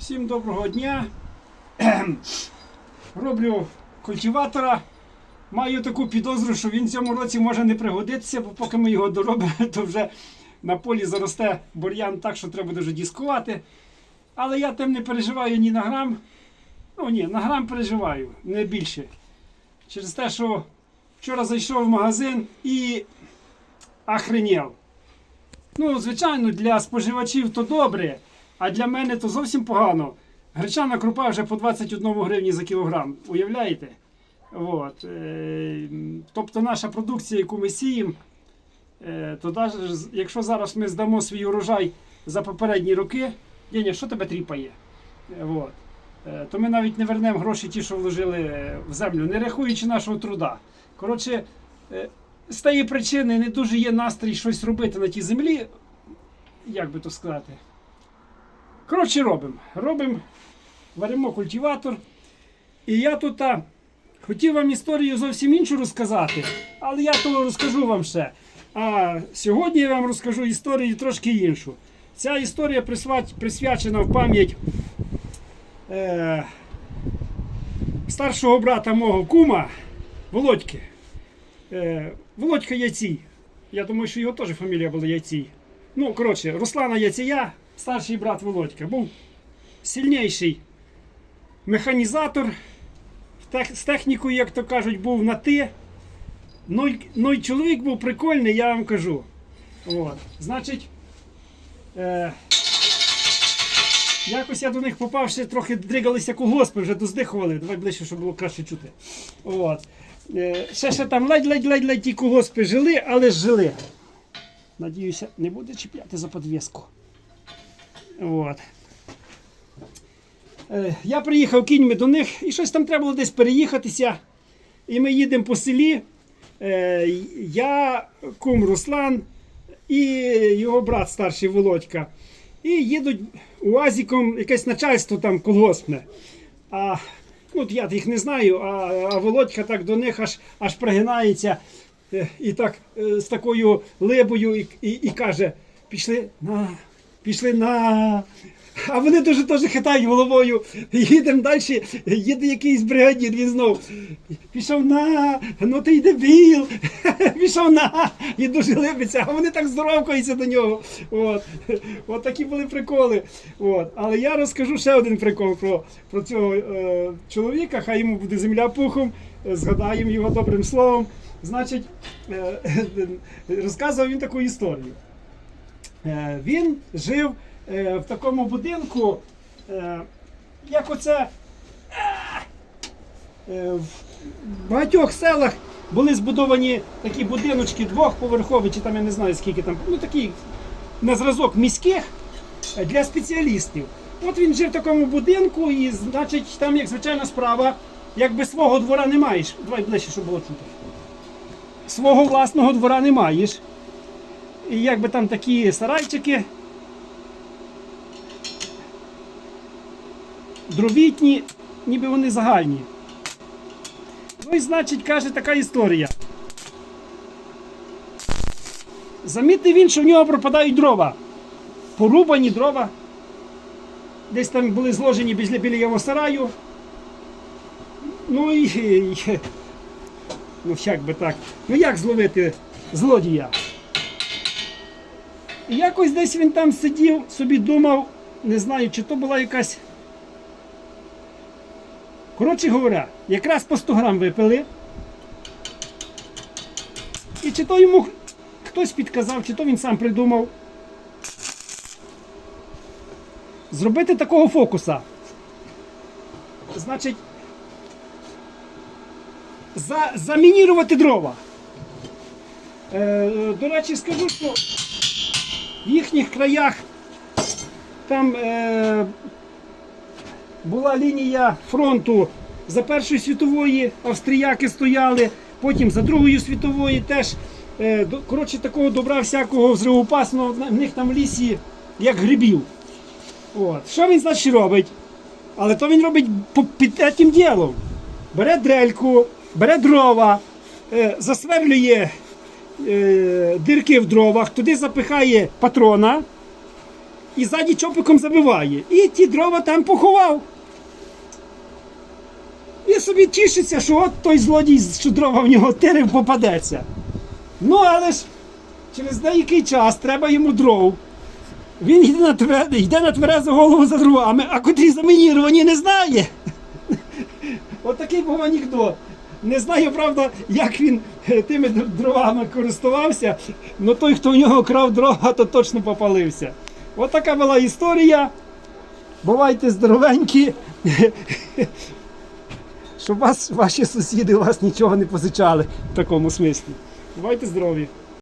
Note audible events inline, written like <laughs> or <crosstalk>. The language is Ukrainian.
Всім доброго дня. <clears throat> Роблю культиватора. Маю таку підозру, що він цьому році може не пригодитися, бо поки ми його доробимо, <laughs> то вже на полі заросте бур'ян так, що треба дуже дискувати. Але я тим не переживаю ні на грам. Ну ні, на грам переживаю, не більше. Через те, що вчора зайшов в магазин і охренів. Ну, звичайно, для споживачів то добре, а для мене то зовсім погано. Гречана крупа вже по 21 гривні за кілограм. Уявляєте? От. Е, тобто наша продукція, яку ми сіємо, е, то з- якщо зараз ми здамо свій урожай за попередні роки, Деня, що тебе тріпає? От. Е, То ми навіть не вернемо гроші ті, що вложили в землю, не рахуючи нашого труда. Коротше, з тієї причини не дуже є настрій щось робити на тій землі. Як би то сказати? Коротше, робимо. Робимо, варимо культиватор. І я тут а, хотів вам історію зовсім іншу розказати, але я то розкажу вам ще. А сьогодні я вам розкажу історію трошки іншу. Ця історія присвячена в пам'ять е, старшого брата мого кума Володьки. Е, Володька Яцій. Я думаю, що його теж фамілія була Яцій. Ну, коротше, Руслана Яція, старший брат Володька, був сильніший механізатор. З технікою, як то кажуть, був на ти. Ну, й чоловік був прикольний, я вам кажу. От. Значить, е, якось я до них попав, ще трохи дригалися колгоспи, вже доздихували. Давай ближче, щоб було краще чути. От. Е, ще ще там ледь-ледь-ледь-ледь ті колгоспи жили, але ж жили. Надіюся, не буде чіпляти за подвіску. От. Е, Я приїхав кіньми до них і щось там треба було десь переїхатися. І ми їдемо по селі. Е, Я, кум Руслан і його брат старший Володька. І їдуть УАЗіком якесь начальство там колгоспне. А ну, я їх не знаю, а, а Володька так до них аж, аж пригинається е, і так з такою либою і, і, і каже: пішли на, пішли на. А вони дуже теж хитають головою. Їдемо далі, їде якийсь бригадір, він знов. Пішов на, ну ти й дебіл, <laughs> пішов на, і дуже либиться, а вони так здоровкаються до нього. От. От такі були приколи. От. Але я розкажу ще один прикол про, про цього е, чоловіка, хай йому буде земля пухом, згадаємо його добрим словом. Значить, е, <laughs> розказував він таку історію. Е, він жив е, в такому будинку, е, як оце. В багатьох селах були збудовані такі будиночки двохповерхові, чи там я не знаю скільки там, ну такі на зразок міських для спеціалістів. От він жив в такому будинку, і значить там як звичайна справа, якби свого двора не маєш. Давай ближче, щоб було чути. Свого власного двора не маєш. І якби там такі сарайчики. Дровітні, ніби вони загальні. Ну і значить, каже така історія. Замітив він, що в нього пропадають дрова. Порубані дрова. Десь там були зложені біля, біля його сараю. Ну і. Ну, як би так. Ну як зловити злодія? І якось десь він там сидів, собі думав, не знаю, чи то була якась. Коротше говоря, якраз по 100 грам випили. І чи то йому хтось підказав, чи то він сам придумав. Зробити такого фокуса. Значить, за, замінірувати дрова. Е, до речі, скажу, що в їхніх краях там е, була лінія фронту за Першої світової австріяки стояли, потім за Другої світової теж. Е, коротше, такого добра всякого взривоопасного в них там в лісі, як грибів. От. Що він значить робить? Але то він робить під тим ділом. Бере дрельку, бере дрова, е, засверлює дирки в дровах, туди запихає патрона, і ззаді чопиком забиває. І ті дрова там поховав. І собі тішиться, що от той злодій, що дрова в нього тирив, попадеться. Ну, але ж через деякий час треба йому дров. Він йде на, твер... йде на тверезу голову за дровами, а котрі замініровані не знає. <laughs> От був анекдот. Не знаю, правда, як він е, тими дровами користувався, але той, хто в нього крав дрова, то точно попалився. От така була історія. Бувайте здоровенькі. Щоб вас, ваші сусіди у вас нічого не позичали в такому смислі. Бувайте здорові!